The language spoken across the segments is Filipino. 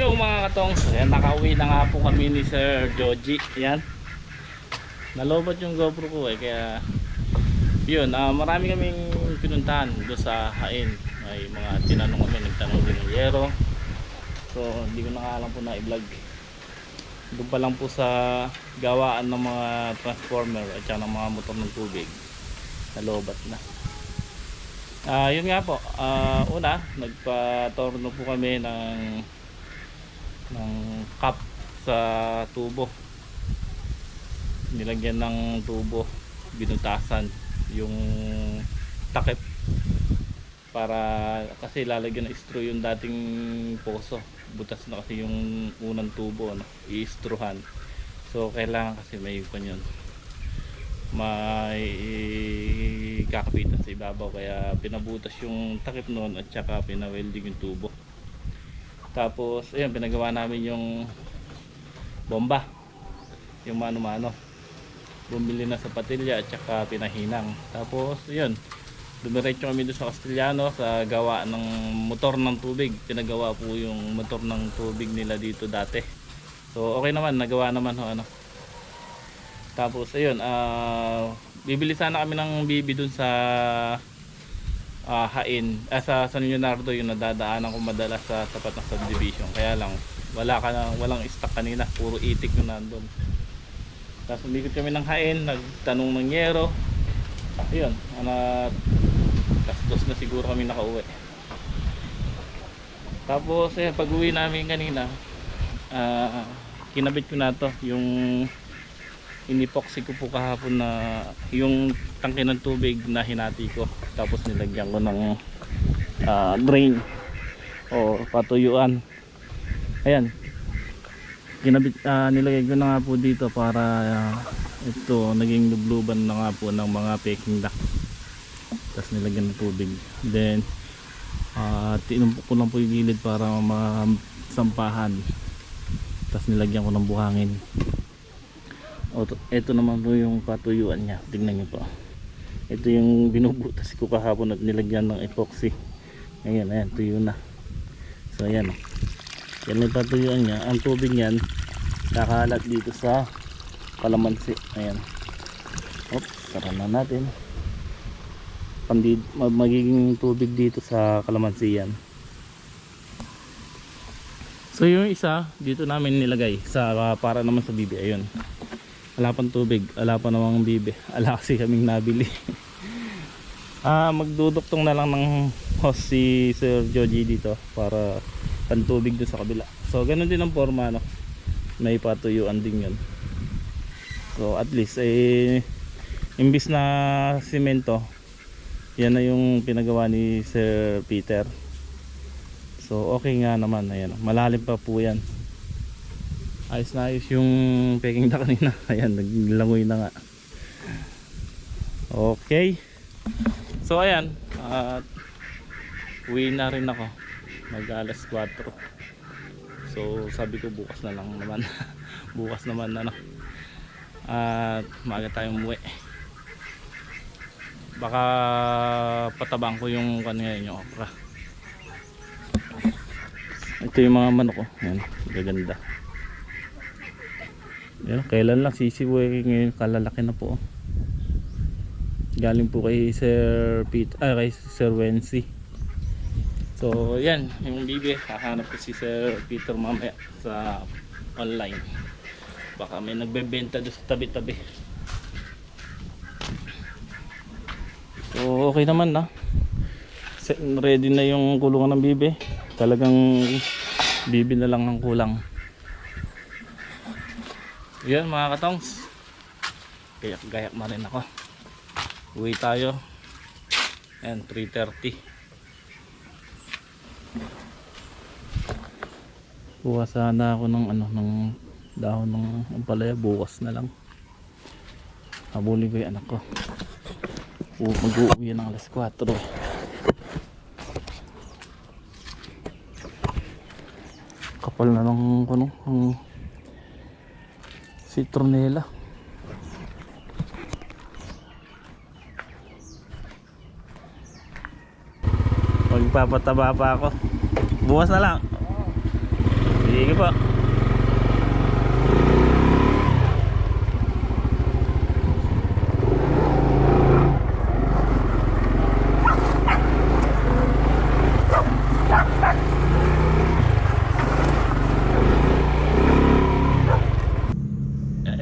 Yung mga katong, ayan, nakauwi na nga po kami ni Sir Joji. Ayan. Nalobot yung GoPro ko eh, kaya yun, ah, marami kaming pinuntahan doon sa Hain. May mga tinanong kami, nagtanong din ng Yero. So, hindi ko na alam po na i-vlog. Doon pa lang po sa gawaan ng mga transformer at saka ng mga motor ng tubig. Nalobat na. Ah, yun nga po. Ah, una, nagpa-torno po kami ng ng cup sa tubo. Nilagyan ng tubo, binutasan yung takip para kasi lalagyan ng straw yung dating poso. Butas na kasi yung unang tubo, no? i-struhan. So kailangan kasi may kanyon may kakapitan sa ibabaw kaya pinabutas yung takip noon at saka pinawelding yung tubo tapos ayun pinagawa namin yung bomba. Yung mano-mano. Bumili na sa patilya at saka pinahinang. Tapos ayun dumiretso kami doon sa Castellano sa gawa ng motor ng tubig. Pinagawa po yung motor ng tubig nila dito dati. So okay naman nagawa naman ho ano. Tapos ayun, ah bibili sana kami ng bibi dun sa ah, Hain, ah, sa San Leonardo yung nadadaanan ko madalas sa tapat ng subdivision. Kaya lang wala ka na, walang stock kanina, puro itik yung nandun. Tapos umikot kami ng Hain, nagtanong ng Yero. Ayun, ana kastos na siguro kami nakauwi. Tapos eh pag uwi namin kanina, ah kinabit ko na to yung inipoxy ko po kahapon na yung tangke ng tubig na hinati ko. Tapos nilagyan ko ng ah, drain o patuyuan. Ayan. Ginabit ah, nilagay ko na nga po dito para ah, ito naging lubluban na nga po ng mga peking duck tapos nilagyan ng tubig. Then ah tinumpok ko lang po yung gilid para masampahan. Tapos nilagyan ko ng buhangin o, to- ito naman po yung patuyuan niya. Tingnan niyo po. Ito yung binubutas ko kahapon at nilagyan ng epoxy. Ayan, ayan, tuyo na. So, ayan. Yan yung patuyuan niya. Ang tubig niyan, kakalat dito sa kalamansi. Ayan. Oops, tara na natin. Magiging tubig dito sa kalamansi yan. So yung isa dito namin nilagay sa para naman sa bibi ayun wala tubig, wala pa namang bibe. Ala kasi kaming nabili. ah, magduduktong na lang ng host si Sir Joji dito para pantubig doon sa kabila. So, ganun din ang forma, no? May patuyuan din yun. So, at least, eh, imbis na simento, yan na yung pinagawa ni Sir Peter. So, okay nga naman. Ayan, malalim pa po yan ayos na ayos yung peking duck kanina. Ayan naglangoy na nga. Okay. So ayan. At uwi na rin ako. Mag alas 4 so sabi ko bukas na lang naman. Bukas naman ano. At maaga tayong umuwi. Baka patabang ko yung kan ngayon yung okra. Ito yung mga manok ko yan gaganda yan, kailan lang sisibuhay ngayon kalalaki na po. Galing po kay Sir Pete, ah kay Sir Wency. So, yan, yung bibi, hahanap ko si Sir Peter mamaya sa online. Baka may nagbebenta doon sa tabi-tabi. So, okay naman na. Se- Ready na yung kulungan ng bibi. Talagang bibi na lang ang kulang. Yan mga katongs. Gayak gayak ma rin ako. Uwi tayo. Yan 3.30. Kuha sana ako ng ano ng dahon ng ampalaya bukas na lang. Habulin ko yung anak ko. Mag-uwi ng alas 4. Kapal na ng ano, ng citronella magpapataba pa ako. Bukas na lang. Sige po.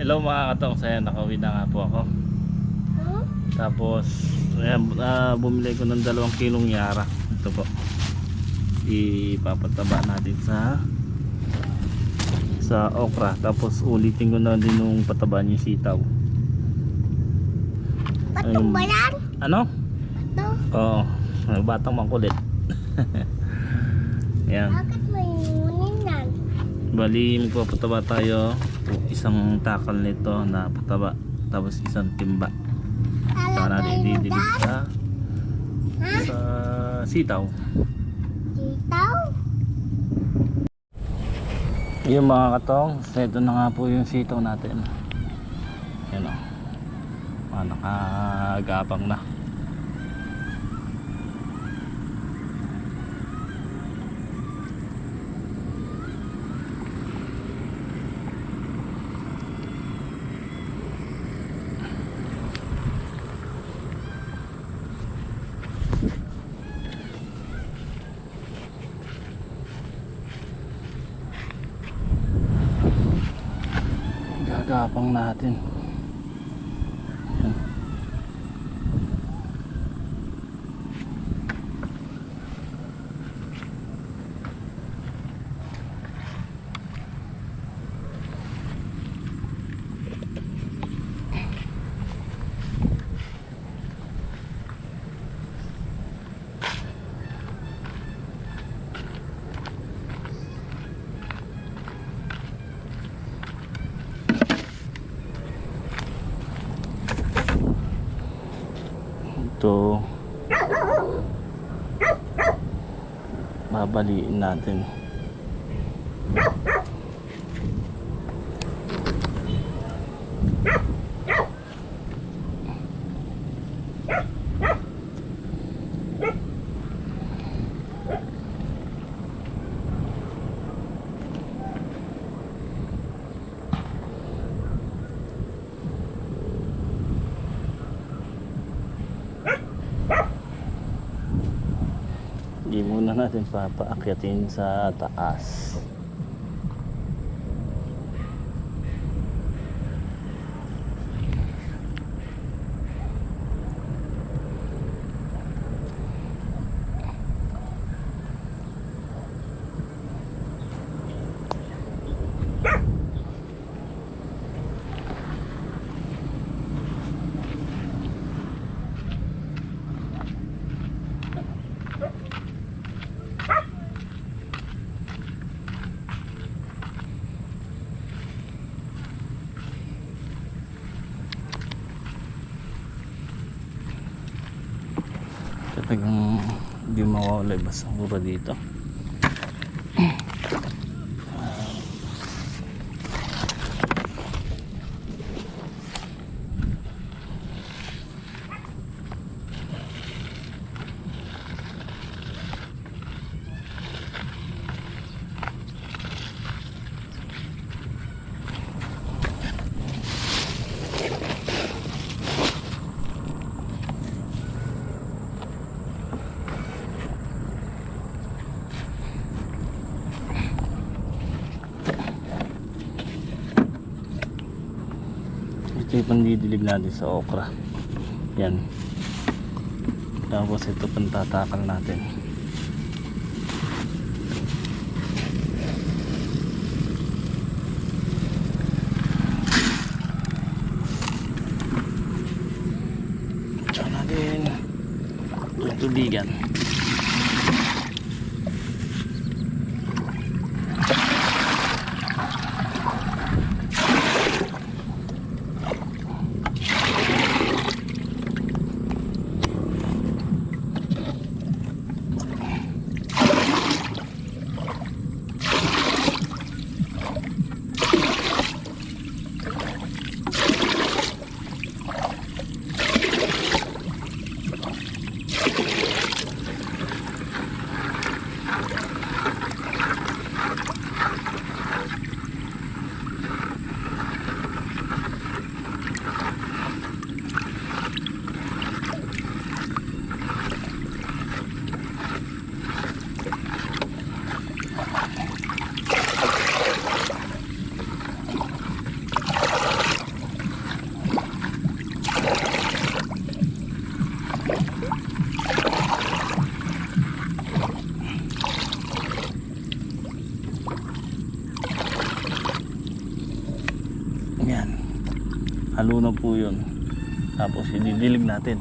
Hello mga katong, saya nakauwi na nga po ako. Huh? Tapos, ayan, ah, bumili ko ng dalawang kilong yara. Ito po. Ipapataba natin sa sa okra. Tapos ulitin ko na din yung pataba niya sitaw. Patong Ayun. ba yan? Ano? No? Oo. batang makulit. Ayan. Bakit may ngunin yan? Bali, magpapataba tayo. Isang takal nito na pataba. Tapos isang timba. Saka natin ididibig sa, sa sitaw. Sitaw? Yung mga katong, ito na nga po yung sitaw natin. Yan o. Ah, nakagapang na. Natin. Babaliin natin. Hindi muna natin papaakyatin sa taas. Talagang mawawala yung basura dito. Pandidilig natin sa okra. Yan. Tapos ito pantatakal natin. Tsaka natin tutubigan. Halunan po yun. Tapos ididilig natin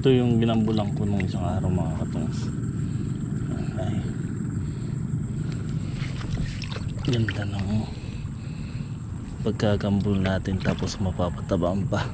ito yung binambulang ko nung isang araw mga katungs. Ay. Ganda ng pagkakambul natin tapos mapapatabaan pa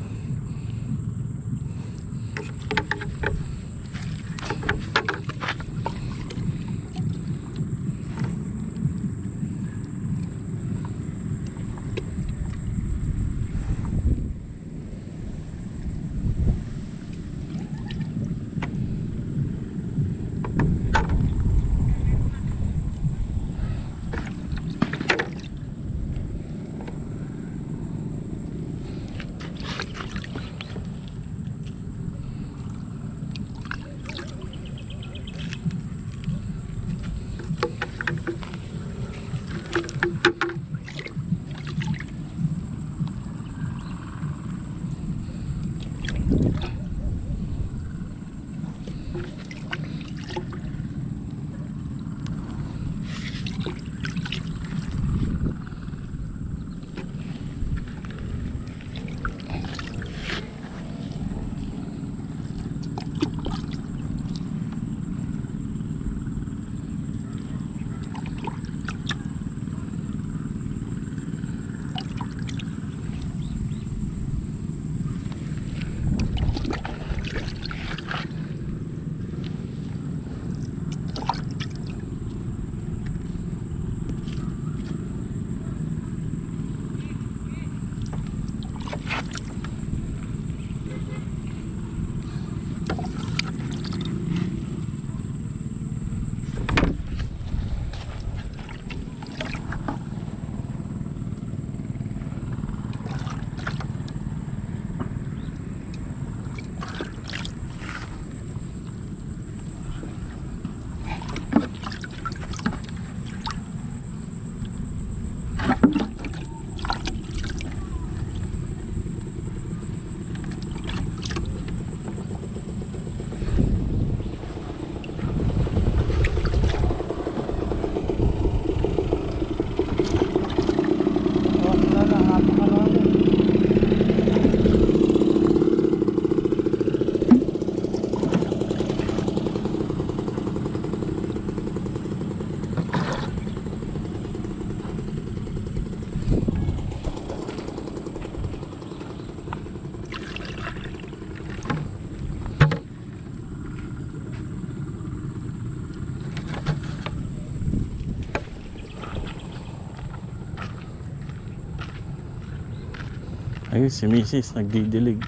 Ayun si Mrs. nagdidilig.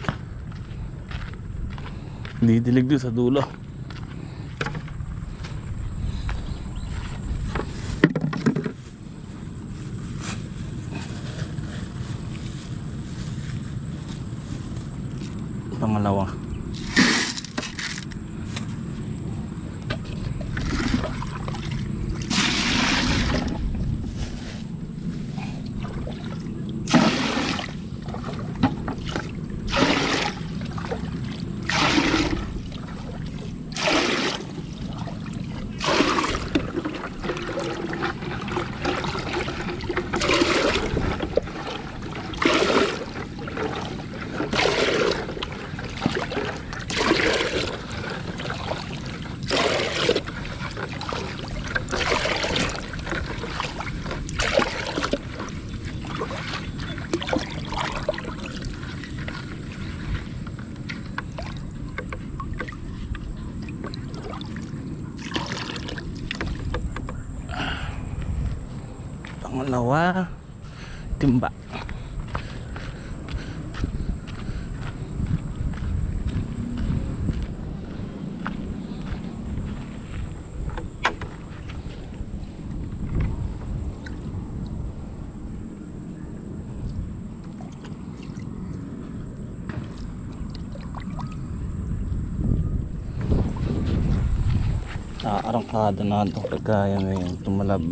Didilig doon sa dulo. Pangalawa timba. Ah, arangkada na ito pagkaya na yung tumalab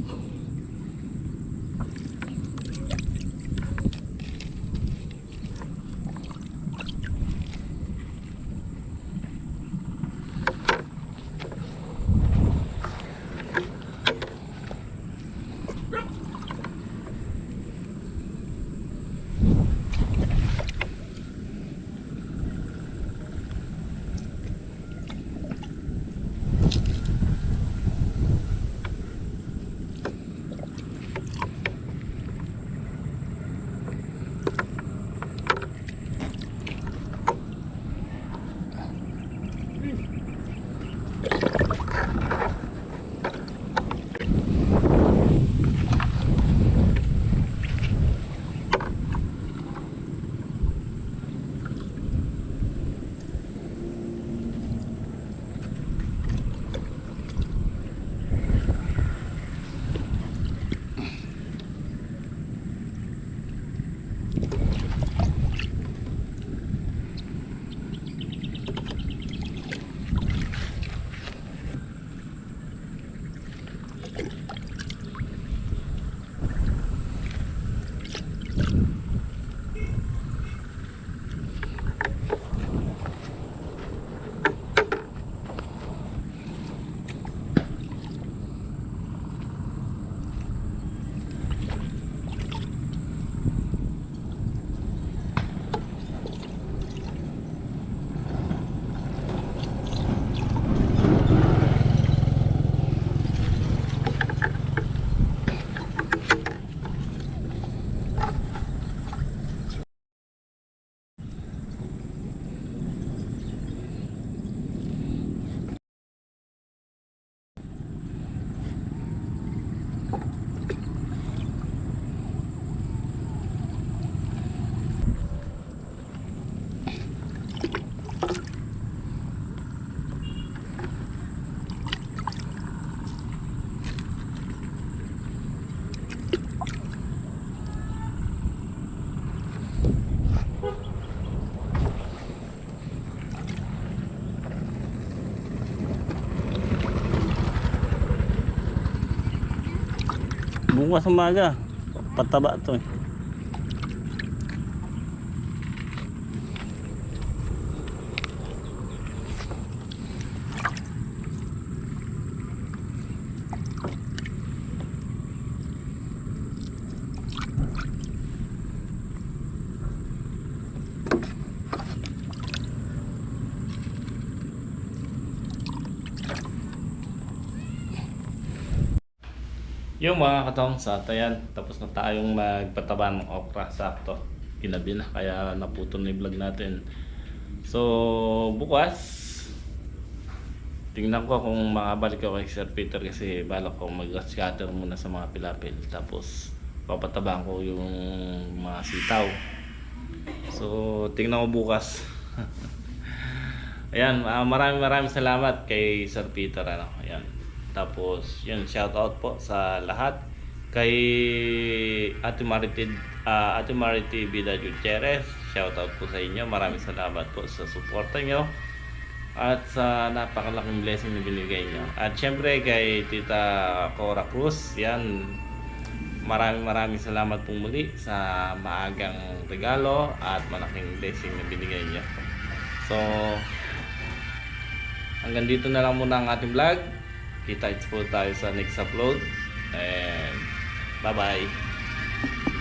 bukas umaga. Pataba to eh Yung mga katong sa tayan, tapos na tayong magpataba ng okra, sakto. Ginabi na, kaya naputol na yung vlog natin. So, bukas, tingnan ko kung makabalik ako kay Sir Peter kasi balak ko mag-scatter muna sa mga pilapil. Tapos, papatabaan ko yung mga sitaw. So, tingnan ko bukas. Ayan, ah, maraming maraming salamat kay Sir Peter. Ano, ayan. Tapos, yun, shout out po sa lahat. Kay Ate Maritid, ah, Ate Mariti Vida Gutierrez, shout out po sa inyo. Maraming salamat po sa suporta nyo. At sa napakalaking blessing na binigay nyo. At syempre kay Tita Cora Cruz, yan, maraming maraming salamat po muli sa maagang regalo at malaking blessing na binigay nyo. So, hanggang dito na lang muna ang ating vlog. Kita-kits po tayo sa next upload. And bye-bye.